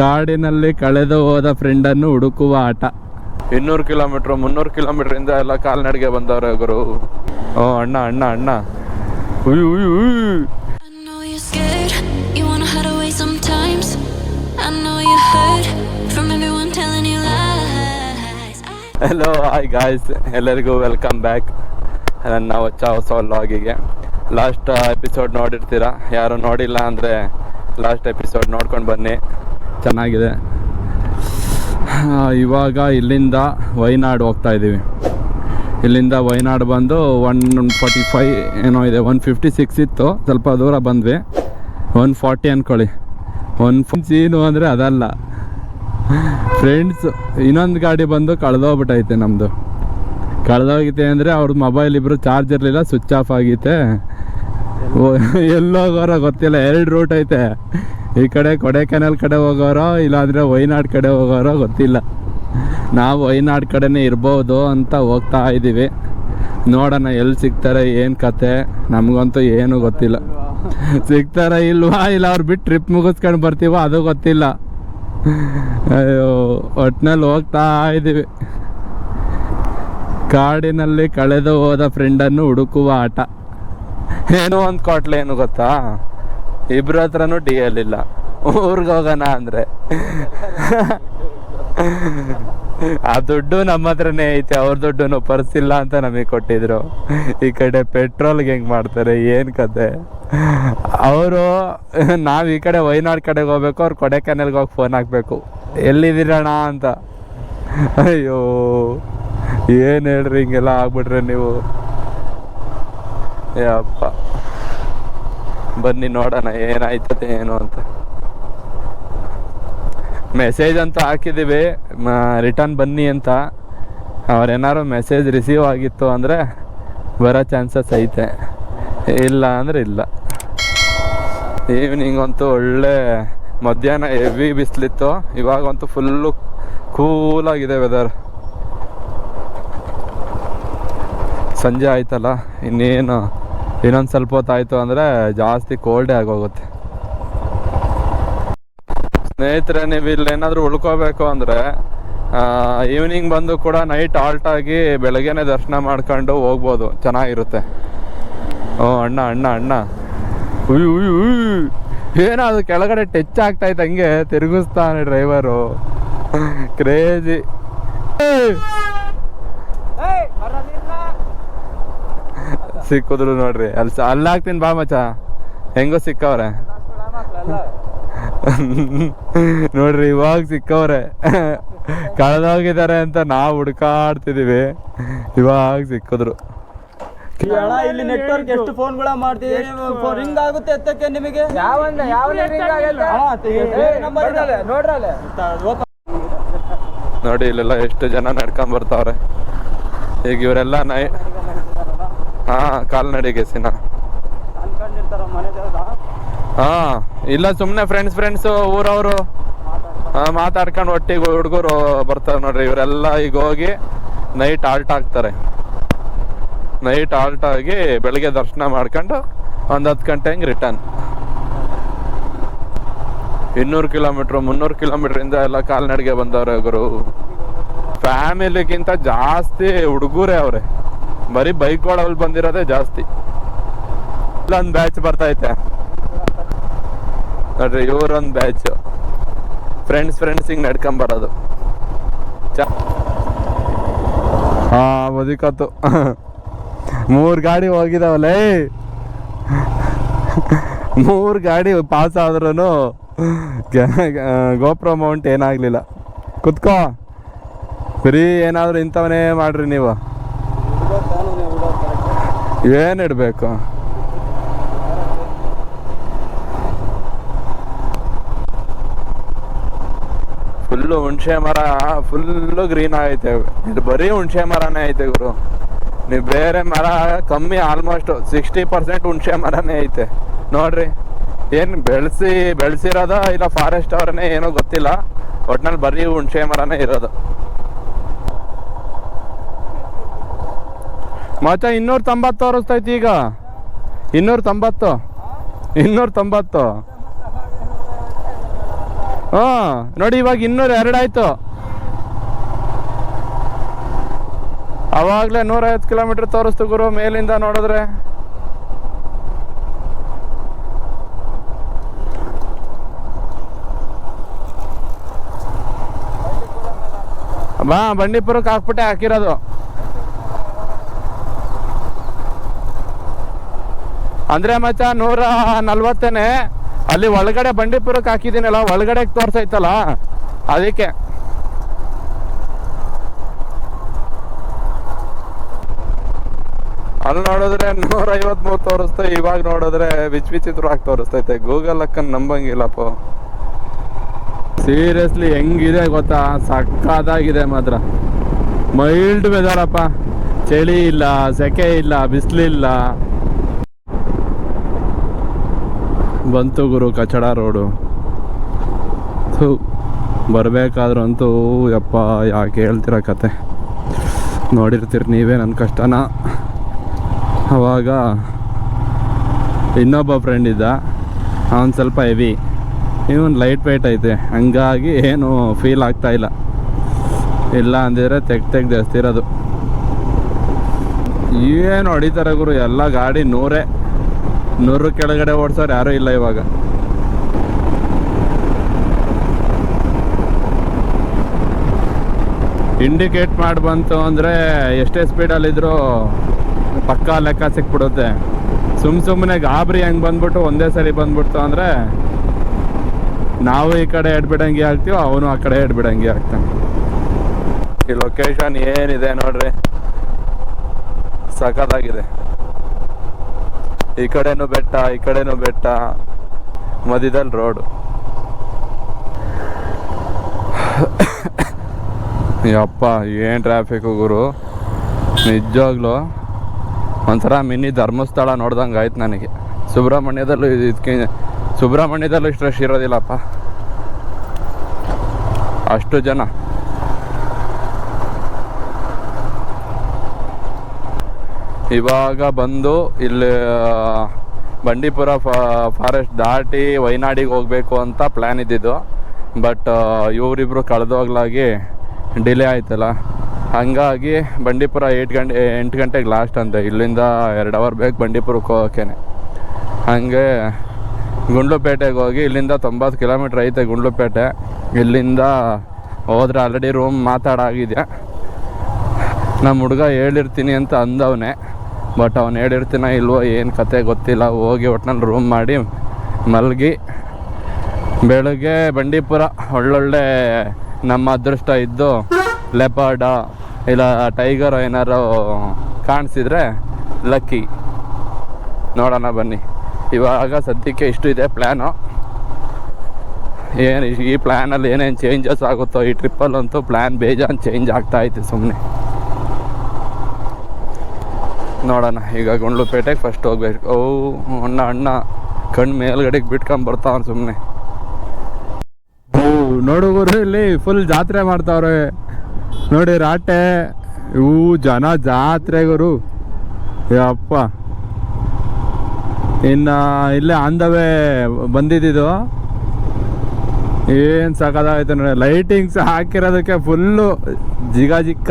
ಕಾಡಿನಲ್ಲಿ ಕಳೆದು ಹೋದ ಫ್ರೆಂಡನ್ನು ಹುಡುಕುವ ಆಟ. ಇನ್ನೂರು ಕಿಲೋಮೀಟ್ರ್ ಮುನ್ನೂರು ಕಿಲೋಮೀಟರ್ ಇಂದ ಎಲ್ಲ ಕಾಲ್ನಡಿಗೆ ಬಂದವರು ಗುರು. ಓ ಅಣ್ಣ ಅಣ್ಣ ಅಣ್ಣ. ಉಯ್ ಉಯ್ ಉಯ್. I know you're scared, you wanna hide away sometimes. I know you hurt from everyone telling you lies. Hello hi guys ಎಲ್ಲರಿಗೂ ವೆಲ್ಕಮ್ ಬ್ಯಾಕ್ ನನ್ನ ಹೊಚ್ಚ ಹೊಸ ಲಾಗಿಗೆ ಲಾಸ್ಟ್ ಎಪಿಸೋಡ್ ನೋಡಿರ್ತೀರಾ? ಯಾರು ನೋಡಿಲ್ಲ ಅಂದರೆ ಲಾಸ್ಟ್ ಎಪಿಸೋಡ್ ನೋಡ್ಕೊಂಡು ಬನ್ನಿ. ಚೆನ್ನಾಗಿದೆ. ಇವಾಗ ಇಲ್ಲಿಂದ ವೈನಾಡ್ ಹೋಗ್ತಾ ಇದ್ದೀವಿ. ಇಲ್ಲಿಂದ ವೈನಾಡ್ ಬಂದು ಒನ್ ಫಾರ್ಟಿ ಫೈ ಏನೋ ಇದೆ, ಒನ್ ಫಿಫ್ಟಿ ಸಿಕ್ಸ್ ಇತ್ತು. ಸ್ವಲ್ಪ ದೂರ ಬಂದ್ವಿ. ಒನ್ ಫಾರ್ಟಿ ಅಂದ್ಕೊಳ್ಳಿ ಒನ್ ಸೀನು ಅಂದರೆ ಅದಲ್ಲ. ಫ್ರೆಂಡ್ಸ್ ಇನ್ನೊಂದು ಗಾಡಿ ಬಂದು ಕಳೆದೋಗ್ಬಿಟ್ಟೈತೆ ನಮ್ಮದು ಕಳೆದೋಗಿದೆ ಅಂದರೆ ಅವ್ರ ಮೊಬೈಲ್ ಇಬ್ಬರು ಚಾರ್ಜ್ ಇರಲಿಲ್ಲ ಸ್ವಿಚ್ ಆಫ್ ಆಗೈತೆ. ಎಲ್ಲೋಗೋರೋ ಗೊತ್ತಿಲ್ಲ, ಎರಡು ರೂಟ್ ಐತೆ. ಈ ಕಡೆ ಕೊಡೈಕೆನಾಲ್ ಕಡೆ ಹೋಗೋರೋ, ಇಲ್ಲಾಂದರೆ ವೈನಾಡ್ ಕಡೆ ಹೋಗೋರೋ ಗೊತ್ತಿಲ್ಲ. ನಾವು ವೈನಾಡ್ ಕಡೆನೇ ಇರ್ಬೋದು ಅಂತ ಹೋಗ್ತಾ ಇದ್ದೀವಿ ನೋಡೋಣ ಎಲ್ಲಿ ಸಿಗ್ತಾರೆ, ಏನು ಕತೆ, ನಮಗಂತೂ ಏನು ಗೊತ್ತಿಲ್ಲ. ಸಿಗ್ತಾರ ಇಲ್ವಾ, ಇಲ್ಲ ಅವ್ರು ಬಿಟ್ಟು ಟ್ರಿಪ್ ಮುಗಿಸ್ಕೊಂಡು ಬರ್ತೀವೋ, ಅದು ಗೊತ್ತಿಲ್ಲ. ಅಯ್ಯೋ, ಒಟ್ನಲ್ಲಿ ಹೋಗ್ತಾ ಇದ್ದೀವಿ ಕಾಡಿನಲ್ಲಿ ಕಳೆದು ಹೋದ ಫ್ರೆಂಡನ್ನು ಹುಡುಕುವ ಆಟ. ಏನೋ ಒಂದು ಕೊಟ್ಲೇನು ಗೊತ್ತಾ? ಇಬ್ರ ಹತ್ರನೂ ಡಿ ಎಲ್ ಇಲ್ಲ. ಊರಿಗೆ ಹೋಗೋಣ ಅಂದರೆ. ಆ ದುಡ್ಡು ನಮ್ಮ ಹತ್ರನೇ ಐತೆ, ಅವ್ರ ದುಡ್ಡು ಪರ್ಸ್ ಇಲ್ಲ ಅಂತ ನಮಗೆ ಕೊಟ್ಟಿದ್ರು. ಈ ಕಡೆ ಪೆಟ್ರೋಲ್ಗೆ ಹೆಂಗೆ ಮಾಡ್ತಾರೆ, ಏನು ಕತೆ? ಅವರು, ನಾವು ಈ ಕಡೆ ವೈನಾಡ್ ಕಡೆಗೆ ಹೋಗ್ಬೇಕು, ಅವ್ರು ಕೊಡೆಕೆನಲ್ಗೆ ಹೋಗಿ ಫೋನ್ ಹಾಕ್ಬೇಕು. ಎಲ್ಲಿದ್ದೀರಣ ಅಂತ. ಅಯ್ಯೋ, ಏನು ಹೇಳ್ರಿ, ಹಿಂಗೆಲ್ಲ ಆಗ್ಬಿಟ್ರೆ ನೀವು. ಯಪ್ಪ. ಬನ್ನಿ ನೋಡೋಣ, ಏನಾಯ್ತದೆ, ಏನು ಅಂತ. ಮೆಸೇಜ್ ಅಂತ ಹಾಕಿದ್ದೀವಿ ರಿಟರ್ನ್ ಬನ್ನಿ ಅಂತ. ಅವ್ರೇನಾದ್ರು ಮೆಸೇಜ್ ರಿಸೀವ್ ಆಗಿತ್ತು ಅಂದರೆ ಬರೋ ಚಾನ್ಸಸ್ ಐತೆ. ಇಲ್ಲ ಅಂದರೆ ಇಲ್ಲ. ಈವ್ನಿಂಗ್ ಅಂತೂ ಒಳ್ಳೆ ಮಧ್ಯಾಹ್ನ ಹೆವಿ ಬಿಸಿಲಿತ್ತು. ಇವಾಗಂತೂ ಫುಲ್ಲು ಕೂಲಾಗಿದೆ ವೆದರ್ ಸಂಜೆ ಆಯ್ತಲ್ಲ, ಇನ್ನೇನು? ಇನ್ನೊಂದು ಸ್ವಲ್ಪ ಹೊತ್ತಾಯಿತು ಅಂದರೆ ಜಾಸ್ತಿ ಕೋಲ್ಡೇ ಆಗೋಗುತ್ತೆ. ಸ್ನೇಹಿತರೆ, ನೀವು ಇಲ್ಲಿ ಏನಾದರೂ ಉಳ್ಕೋಬೇಕು ಅಂದರೆ ಈವ್ನಿಂಗ್ ಬಂದು ಕೂಡ ನೈಟ್ ಆಲ್ಟ್ ಆಗಿ ಬೆಳಗ್ಗೆನೆ ದರ್ಶನ ಮಾಡ್ಕೊಂಡು ಹೋಗ್ಬೋದು. ಚೆನ್ನಾಗಿರುತ್ತೆ. ಓ, ಅಣ್ಣ ಅಣ್ಣ ಅಣ್ಣ. ಉಯ್ ಉಯ್ ಉಯ್. ಏನೋ ಅದು ಕೆಳಗಡೆ ಟಚ್ ಇತ್ತು, ಹಂಗೆ ತಿರುಗಿಸ್ತಾನೆ ಡ್ರೈವರು ಕ್ರೇಜಿ ಸಿಕ್ಕಿದ್ರು ನೋಡ್ರಿ. ಅಲ್ಲಿ ಅಲ್ಲ ಹಾಕ್ತೀನಿ ಬಾ ಮಚ್ಚ. ಹೆಂಗೋ ಸಿಕ್ಕವ್ರೆ. ನೋಡ್ರಿ ಇವಾಗ ಸಿಕ್ಕವ್ರೆ. ಕಳೆದೋಗಿದ್ದಾರೆ ಅಂತ ನಾವು ಹುಡ್ಕಾಡ್ತಿದೀವಿ. ಇವಾಗ ಸಿಕ್ಕಿದ್ರು. ಅಣ್ಣ ಇಲ್ಲಿ ನೆಟ್ವರ್ಕ್ ಎಷ್ಟು ಫೋನ್ಗಳ ಮಾಡ್ತೀವಿ. ರಿಂಗ್ ಆಗುತ್ತೆ ಎತ್ತಕ್ಕೆ ನಿಮಗೆ? ಯಾವ ರಿಂಗ್ ಆಗಲ್ಲ. ನೋಡ್ರಲ್ಲ ನೋಡಿ ಇಲ್ಲೆಲ್ಲ ಎಷ್ಟು ಜನ ನಡ್ಕೊಂಡ್ ಬರ್ತಾವ್ರೆ. ಈಗ ಇವರೆಲ್ಲ ನೈ ಹಾ, ಕಾಲ್ನಡಿಗೆ ಸಿನ ಹಾ, ಇಲ್ಲ ಸುಮ್ನೆ ಫ್ರೆಂಡ್ಸ್ ಫ್ರೆಂಡ್ಸ್ ಊರವರು ಮಾತಾಡ್ಕೊಂಡು ಒಟ್ಟಿಗೆ ಹುಡುಗರು ಬರ್ತಾರೆ ನೋಡ್ರಿ, ಇವರೆಲ್ಲ ಈಗ ಹೋಗಿ ನೈಟ್ ಆಲ್ಟ್ ಆಗ್ತಾರೆ. ನೈಟ್ ಆಲ್ಟ್ ಆಗಿ ಬೆಳಿಗ್ಗೆ ದರ್ಶನ ಮಾಡ್ಕೊಂಡು ಒಂದು ಹತ್ತು ಗಂಟೆ ಹಂಗೆ ರಿಟರ್ನ್ ಇನ್ನೂರು ಕಿಲೋಮೀಟ್ರ್, ಮುನ್ನೂರು ಕಿಲೋಮೀಟರ್ ಇಂದ ಎಲ್ಲ ಕಾಲ್ನಡಿಗೆ ಬಂದವ್ರೆ ಗುರು. ಫ್ಯಾಮಿಲಿಗಿಂತ ಜಾಸ್ತಿ ಹುಡುಗರೇ ಅವ್ರೆ. ಬರೀ ಬೈಕ್ಗಳಲ್ಲಿ ಬಂದಿರೋದೇ ಜಾಸ್ತಿ. ಇಲ್ಲೊಂದು ಬ್ಯಾಚ್ ಬರ್ತೈತೆ. ನೋಡ್ರಿ ಇವ್ರೊಂದು ಬ್ಯಾಚ್ ಫ್ರೆಂಡ್ಸ್ ಫ್ರೆಂಡ್ಸ್ ಹಿಂಗ್ ನಡ್ಕೊಂಡ್ ಬರೋದು ಚ- ಹಾ ಬದುಕತ್ತು. ಮೂರು ಗಾಡಿ ಹೋಗಿದಾವಲ್ಲೇ? ಮೂರು ಗಾಡಿ ಪಾಸ್ ಆದ್ರೂ ಗೋಪ್ರ ಮೌಂಟ್ ಏನಾಗ್ಲಿಲ್ಲ. ಕುತ್ಕೋ. ಬರೀ ಏನಾದ್ರು ಇಂಥವನೇ ಮಾಡ್ರಿ ನೀವು. ಏನ್ ಇಡ್ಬೇಕು? ಫುಲ್ಲು ಹುಣಸೆ ಮರ, ಫುಲ್ಲು ಗ್ರೀನ್ ಆಗೈತೆ. ಇದು ಬರೀ ಹುಣಸೆ ಮರನೇ ಐತೆ ಗುರು. ನೀವು ಬೇರೆ ಮರ ಕಮ್ಮಿ ಆಲ್ಮೋಸ್ಟ್ ಸಿಕ್ಸ್ಟಿ ಪರ್ಸೆಂಟ್ ಹುಣಸೆ ಮರನೇ ಐತೆ. ನೋಡ್ರಿ, ಏನು ಬೆಳೆಸಿ, ಬೆಳೆಸಿರೋದ ಇಲ್ಲ ಫಾರೆಸ್ಟ್ ಅವ್ರನ್ನೇ ಏನೋ ಗೊತ್ತಿಲ್ಲ. ಒಟ್ನಲ್ಲಿ ಬರೀ ಹುಣಸೆ ಮರನೇ ಇರೋದು. ಮಚ್ಚ ಇನ್ನೂರ ತೊಂಬತ್ತು ತೋರಿಸ್ತೈತಿ ಈಗ. ಇನ್ನೂರ ತೊಂಬತ್ತು. ಇನ್ನೂರ ತೊಂಬತ್ತು. ಹ್ಞೂ, ನೋಡಿ ಇವಾಗ ಇನ್ನೂರ ಎರಡಾಯ್ತು. ಅವಾಗಲೇ ನೂರೈವತ್ತು ಕಿಲೋಮೀಟರ್ ತೋರಿಸ್ತು ಗುರು, ಮೇಲಿಂದ ನೋಡಿದ್ರೆ. ಬಾ, ಬಂಡೀಪುರಕ್ಕೆ ಹಾಕ್ಬಿಟ್ಟೆ ಹಾಕಿರೋದು. ಅಂದ್ರೆ ಮತ್ತೆ ನೂರ ನಲ್ವತ್ತೇನೆ ಅಲ್ಲಿ ಒಳಗಡೆ ಬಂಡೀಪುರಕ್ಕೆ ಹಾಕಿದ್ದೀನಲ್ಲ ಒಳಗಡೆ ತೋರ್ಸೈತಲ್ಲ ಅದಕ್ಕೆ. ಅಲ್ಲಿ ನೋಡಿದ್ರೆ ನೂರ ಐವತ್ಮೂರು ತೋರಿಸ್ತಾ ಇವಾಗ ನೋಡಿದ್ರೆ ವಿಚ್ ವಿಚಿತ್ರವಾಗಿ ತೋರಿಸ್ತೈತೆ. ಗೂಗಲ್ ಅಕ್ಕನ್ ನಂಬಂಗಿಲ್ಲಪ್ಪ. ಸೀರಿಯಸ್ಲಿ ಹೆಂಗಿದೆ ಗೊತ್ತಾ? ಸಕ್ಕದಾಗಿದೆ ಮಾತ್ರ. ಮೈಲ್ಡ್ ವೆದರಪ್ಪ ಚಳಿ ಇಲ್ಲ ಸೆಕೆ ಇಲ್ಲ ಬಿಸಿಲಿಲ್ಲ. ಬಂತು ಗುರು ಕಚಡ ರೋಡು. ಥೂ, ಬರಬೇಕಾದ್ರೂ ಅಂತೂ, ಯಪ್ಪ, ಯಾಕೆ ಹೇಳ್ತೀರ ಕತೆ? ನೋಡಿರ್ತೀರಿ ನೀವೇ ನನ್ನ ಕಷ್ಟನ. ಅವಾಗ ಇನ್ನೊಬ್ಬ ಫ್ರೆಂಡ್ ಇದ್ದ. ಅವನು ಸ್ವಲ್ಪ ಹೆವಿ ಇವನು ಲೈಟ್ ವೆಯ್ಟ್ ಐತೆ. ಹಂಗಾಗಿ ಏನು ಫೀಲ್ ಆಗ್ತಾ ಇಲ್ಲ. ಇಲ್ಲ ಅಂದಿದ್ರೆ ತೆಗ್ ತೆಗ್ದು ಎಸ್ತಿರೋದು ಏನು ಹೊಡಿತಾರೆ ಗುರು, ಎಲ್ಲ ಗಾಡಿ ನೂರೇ. ನೂರು ಕೆಳಗಡೆ ಓಡಿಸೋರು ಯಾರೂ ಇಲ್ಲ ಇವಾಗ. ಇಂಡಿಕೇಟ್ ಮಾಡಿ ಬಂತು ಅಂದರೆ ಎಷ್ಟೇ ಸ್ಪೀಡಲ್ಲಿದ್ದರೂ ಪಕ್ಕಾ ಲೆಕ್ಕ ಸಿಕ್ಬಿಡುತ್ತೆ. ಸುಮ್ ಸುಮ್ಮನೆ ಗಾಬರಿ ಹೆಂಗೆ ಬಂದ್ಬಿಟ್ಟು ಒಂದೇ ಸರಿ ಬಂದ್ಬಿಡ್ತು ಅಂದರೆ ನಾವು ಈ ಕಡೆ ಎಡ್ಬಿಡಂಗೆ ಆಗ್ತೀವೋ ಅವನು ಆ ಕಡೆ ಎಡ್ಬಿಡಂಗೆ ಆಗ್ತಾನೆ. ಈ ಲೊಕೇಶನ್ ಏನಿದೆ ನೋಡ್ರಿ. ಸಖತ್ತಾಗಿದೆ. ಈ ಕಡೆನೂ ಬೆಟ್ಟ, ಈ ಕಡೆನೂ ಬೆಟ್ಟ. ಮಧ್ಯದಲ್ಲಿ ರೋಡು ಯಪ್ಪ, ಏನು ಟ್ರಾಫಿಕ್ ಗುರು? ನಿಜವಾಗ್ಲೂ ಒಂಥರ ಮಿನಿ ಧರ್ಮಸ್ಥಳ ನೋಡ್ದಂಗೆ ಆಯ್ತು ನನಗೆ. ಸುಬ್ರಹ್ಮಣ್ಯದಲ್ಲೂ ಇದಕ್ಕೆ ಸುಬ್ರಹ್ಮಣ್ಯದಲ್ಲೂ ಇಷ್ಟು ರಶ್ ಇರೋದಿಲ್ಲಪ್ಪ. ಅಷ್ಟು ಜನ. ಇವಾಗ ಬಂದು ಇಲ್ಲಿ ಬಂಡೀಪುರ ಫಾರೆಸ್ಟ್ ದಾಟಿ ವೈನಾಡಿಗೆ ಹೋಗ್ಬೇಕು ಅಂತ ಪ್ಲ್ಯಾನ್ ಇದ್ದಿದ್ದು. ಬಟ್ ಇವರಿಬ್ರು ಕಳೆದೋಗ್ಲಾಗಿ ಡಿಲೇ ಆಯ್ತಲ್ಲ. ಹಂಗಾಗಿ ಬಂಡೀಪುರ ಏಟ್ ಗಂಟೆ, ಎಂಟು ಗಂಟೆಗೆ ಲಾಸ್ಟ್ ಅಂತೆ. ಇಲ್ಲಿಂದ ಎರಡು ಅವರ್ ಬೇಕು ಬಂಡೀಪುರಕ್ಕೆ ಹೋಗೋಕ್ಕೇನೆ ಹಂಗೆ ಗುಂಡ್ಲುಪೇಟೆಗೆ ಹೋಗಿ ಇಲ್ಲಿಂದ ತೊಂಬತ್ತು ಕಿಲೋಮೀಟ್ರ್ ಐತೆ ಗುಂಡ್ಲುಪೇಟೆ. ಇಲ್ಲಿಂದ ಹೋದ್ರೆ ಆಲ್ರೆಡಿ ರೂಮ್ ಮಾತಾಡಾಗಿದೆ. ನಮ್ಮ ಹುಡುಗ ಹೇಳಿರ್ತೀನಿ ಅಂತ ಅಂದವನೇ. ಬಟ್ ಅವ್ನು ಹೇಳಿರ್ತೀನ ಇಲ್ವೋ ಏನು ಕತೆ ಗೊತ್ತಿಲ್ಲ. ಹೋಗಿ ಒಟ್ನಲ್ಲಿ ರೂಮ್ ಮಾಡಿ ಮಲಗಿ ಬೆಳಗ್ಗೆ ಬಂಡೀಪುರ ಒಳ್ಳೊಳ್ಳೆ ನಮ್ಮ ಅದೃಷ್ಟ ಇದ್ದು ಲೆಪಾಡ ಇಲ್ಲ ಟೈಗರ್ ಏನಾರು ಕಾಣಿಸಿದ್ರೆ ಲಕ್ಕಿ. ನೋಡೋಣ ಬನ್ನಿ. ಇವಾಗ ಸದ್ಯಕ್ಕೆ ಇಷ್ಟು ಇದೆ ಪ್ಲ್ಯಾನು ಏನು ಈ ಪ್ಲ್ಯಾನಲ್ಲಿ ಏನೇನು ಚೇಂಜಸ್ ಆಗುತ್ತೋ ಈ ಟ್ರಿಪ್ಪಲ್ಲಂತೂ ಪ್ಲ್ಯಾನ್ ಬೇಜಾನ್ ಚೇಂಜ್ ಆಗ್ತಾ ಐತೆ ಸುಮ್ಮನೆ ನೋಡೋಣ. ಈಗ ಗುಂಡ್ಲುಪೇಟೆಗೆ ಫಸ್ಟ್ ಹೋಗ್ಬೇಕು. ಓ, ಅಣ್ಣ ಅಣ್ಣ. ಕಣ್ಣು ಮೇಲ್ಗಡೆಗೆ ಬಿಟ್ಕೊಂಡ್ ಬರ್ತಾವ ಸುಮ್ಮನೆ ಓ ನೋಡುಗರು ಇಲ್ಲಿ ಫುಲ್ ಜಾತ್ರೆ ಮಾಡ್ತಾವ್ರೆ. ನೋಡಿ, ರಾಟೆ. ಇವು ಜನ ಜಾತ್ರೆ ಗುರು. ಯಪ್ಪ. ಇನ್ನು ಇಲ್ಲೇ ಆಂದವೇ ಬಂದಿದ್ದು ಏನು ಸಕದಾಗೈತೆ ನೋಡಿ. ಲೈಟಿಂಗ್ಸ್ ಹಾಕಿರೋದಕ್ಕೆ ಫುಲ್ಲು ಜಿಗ ಜಿಕ್ಕ.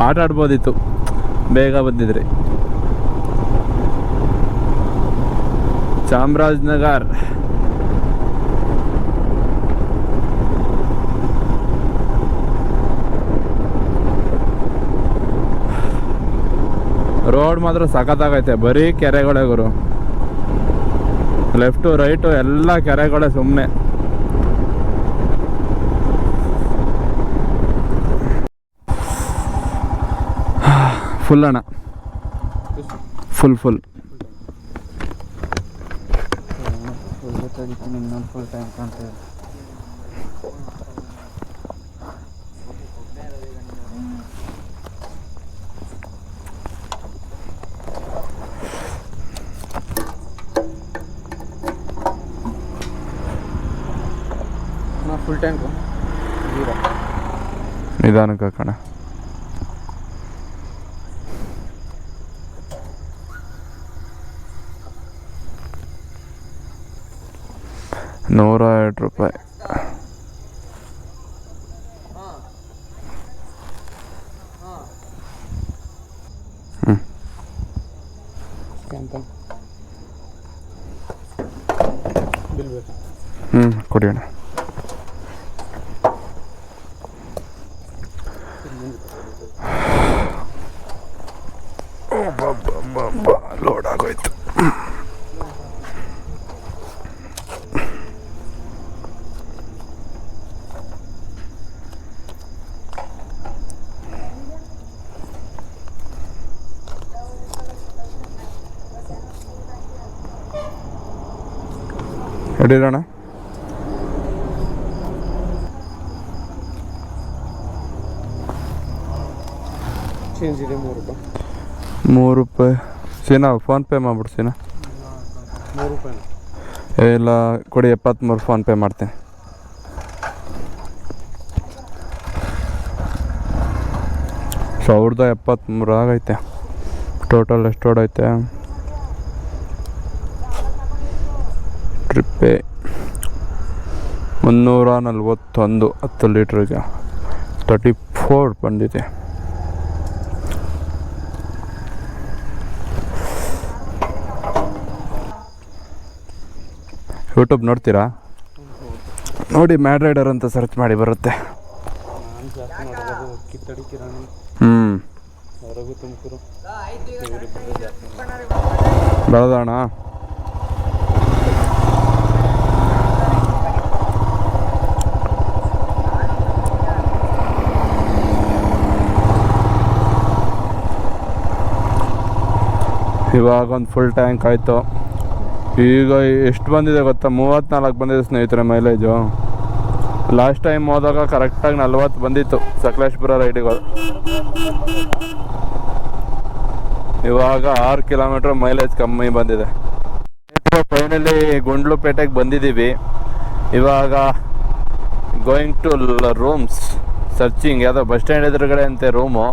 ಆಟ ಆಡ್ಬೋದಿತ್ತು. ಬೇಗ ಬಂದಿದ್ರಿ. ಚಾಮರಾಜನಗರ್. ರೋಡ್ ಮಾತ್ರ ಸಖತ್ತಾಗೈತೆ. ಬರೀ ಕೆರೆಗಳೇ ಗುರು. ಲೆಫ್ಟು ರೈಟು ಎಲ್ಲ ಕೆರೆಗಳೇ ಸುಮ್ಮನೆ ಫುಲ್ ಅಣ್ಣ ಫುಲ್ ಫುಲ್ ಫುಲ್ ಟೈಮ್ ಕಾಣ್ತಾ ಇದೆ ಫುಲ್ ಟ್ಯಾಂಕು ನಿಧಾನಕ್ಕೆ ಕಣ. ನೂರ ಎರಡು ರೂಪಾಯಿ ಹ್ಞೂ ಕುಡಿಯೋಣ ಕೊಡಿ ಅಣ್ಣ. ಲೋಡ್ ಆಗೋಯ್ತು. ಹಿಡೀರಣ್ಣ ಚೇಂಜ್ ಇದೆ ಮೂರು ರೂಪಾಯಿ. ಮೂರು ರೂಪಾಯಿ. ಸೀನಾ ಫೋನ್ಪೇ ಮಾಡ್ಬಿಡು ಸೀನಾ. ಮೂರು ರೂಪಾಯಿ ಏ, ಇಲ್ಲ ಕೊಡಿ ಎಪ್ಪತ್ತ್ಮೂರು ಫೋನ್ಪೇ ಮಾಡ್ತೀನಿ. ಸಾವಿರದ ಎಪ್ಪತ್ತ್ಮೂರು ಆಗೈತೆ. ಟೋಟಲ್ ಎಷ್ಟು ಹೊಡೈತೆ ಟ್ರಿಪ್ಪೇ ಮುನ್ನೂರ ನಲ್ವತ್ತೊಂದು ಹತ್ತು ಲೀಟ್ರಿಗೆ ತರ್ಟಿ ಫೋರ್ ಬಂದಿದೆ. ಯೂಟ್ಯೂಬ್ ನೋಡ್ತೀರಾ? ನೋಡಿ ಮ್ಯಾಡ್ ರೈಡರ್ ಅಂತ ಸರ್ಚ್ ಮಾಡಿ ಬರುತ್ತೆ. ಹ್ಞೂ ಹೊರಗು ಇವಾಗ ಒಂದು ಫುಲ್ ಟ್ಯಾಂಕ್ ಆಯಿತು. ಈಗ ಎಷ್ಟು ಬಂದಿದೆ ಗೊತ್ತಾ? ಮೂವತ್ತ್ನಾಲ್ಕು ಬಂದಿದೆ ಸ್ನೇಹಿತರೆ ಮೈಲೇಜು ಲಾಸ್ಟ್ ಟೈಮ್ ಹೋದಾಗ ಕರೆಕ್ಟಾಗಿ ನಲ್ವತ್ತು ಬಂದಿತ್ತು ಸಕಲೇಶ್ಪುರ ರೈಡಿಗಳು ಇವಾಗ ಆರು ಕಿಲೋಮೀಟ್ರ್ ಮೈಲೇಜ್ ಕಮ್ಮಿ ಬಂದಿದೆ. ಫೈನಲಿ ಗುಂಡ್ಲುಪೇಟೆಗೆ ಬಂದಿದ್ದೀವಿ. ಇವಾಗ ಗೋಯಿಂಗ್ ಟು ರೂಮ್ಸ್ ಸರ್ಚಿಂಗ್ ಯಾವುದೋ ಬಸ್ ಸ್ಟ್ಯಾಂಡ್ ಎದುರುಗಡೆ ಅಂತೆ ರೂಮು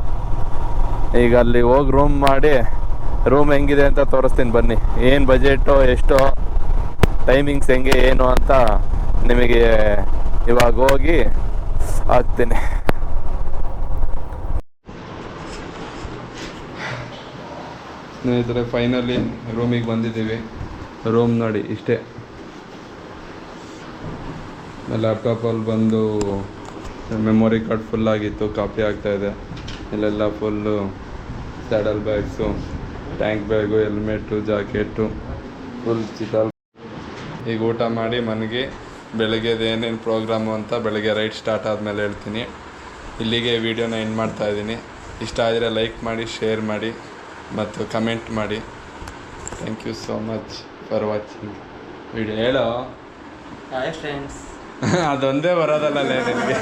ಈಗ ಅಲ್ಲಿ ಹೋಗಿ ರೂಮ್ ಮಾಡಿ ರೂಮ್ ಹೆಂಗಿದೆ ಅಂತ ತೋರಿಸ್ತೀನಿ, ಬನ್ನಿ. ಏನು ಬಜೆಟು ಎಷ್ಟೋ ಟೈಮಿಂಗ್ಸ್ ಹೆಂಗೆ, ಏನು ಅಂತ ನಿಮಗೆ ಇವಾಗ ಹೋಗಿ ಹಾಕ್ತೀನಿ. ಸ್ನೇಹಿತರೆ ಫೈನಲಿ ರೂಮಿಗೆ ಬಂದಿದ್ದೀವಿ. ರೂಮ್ ನೋಡಿ, ಇಷ್ಟೇ. ಲ್ಯಾಪ್ಟಾಪಲ್ಲಿ ಬಂದು ಮೆಮೊರಿ ಕಾರ್ಡ್ ಫುಲ್ ಆಗಿತ್ತು ಕಾಪಿ ಆಗ್ತಾಯಿದೆ ಇಲ್ಲೆಲ್ಲ full saddle bags tank bag helmet jacket full ಚಿಟಲ್ ಈಗ ಊಟ ಮಾಡಿ ಮನೆಗೆ ಬೆಳಗ್ಗೆದು ಏನೇನು ಪ್ರೋಗ್ರಾಮು ಅಂತ ಬೆಳಗ್ಗೆ ರೈಟ್ ಸ್ಟಾರ್ಟ್ ಆದಮೇಲೆ ಹೇಳ್ತೀನಿ. ಇಲ್ಲಿಗೆ ವಿಡಿಯೋನ ಎಂಡ್ ಮಾಡ್ತಾ ಇದ್ದೀನಿ. ಇಷ್ಟ ಆದರೆ ಲೈಕ್ ಮಾಡಿ ಶೇರ್ ಮಾಡಿ ಮತ್ತು ಕಮೆಂಟ್ ಮಾಡಿ. Thank you so much for watching video ಹೇಳೋ? ಫ್ರೆಂಡ್ಸ್ ಅದೊಂದೇ ಬರೋದಲ್ಲ ನಿನಗೆ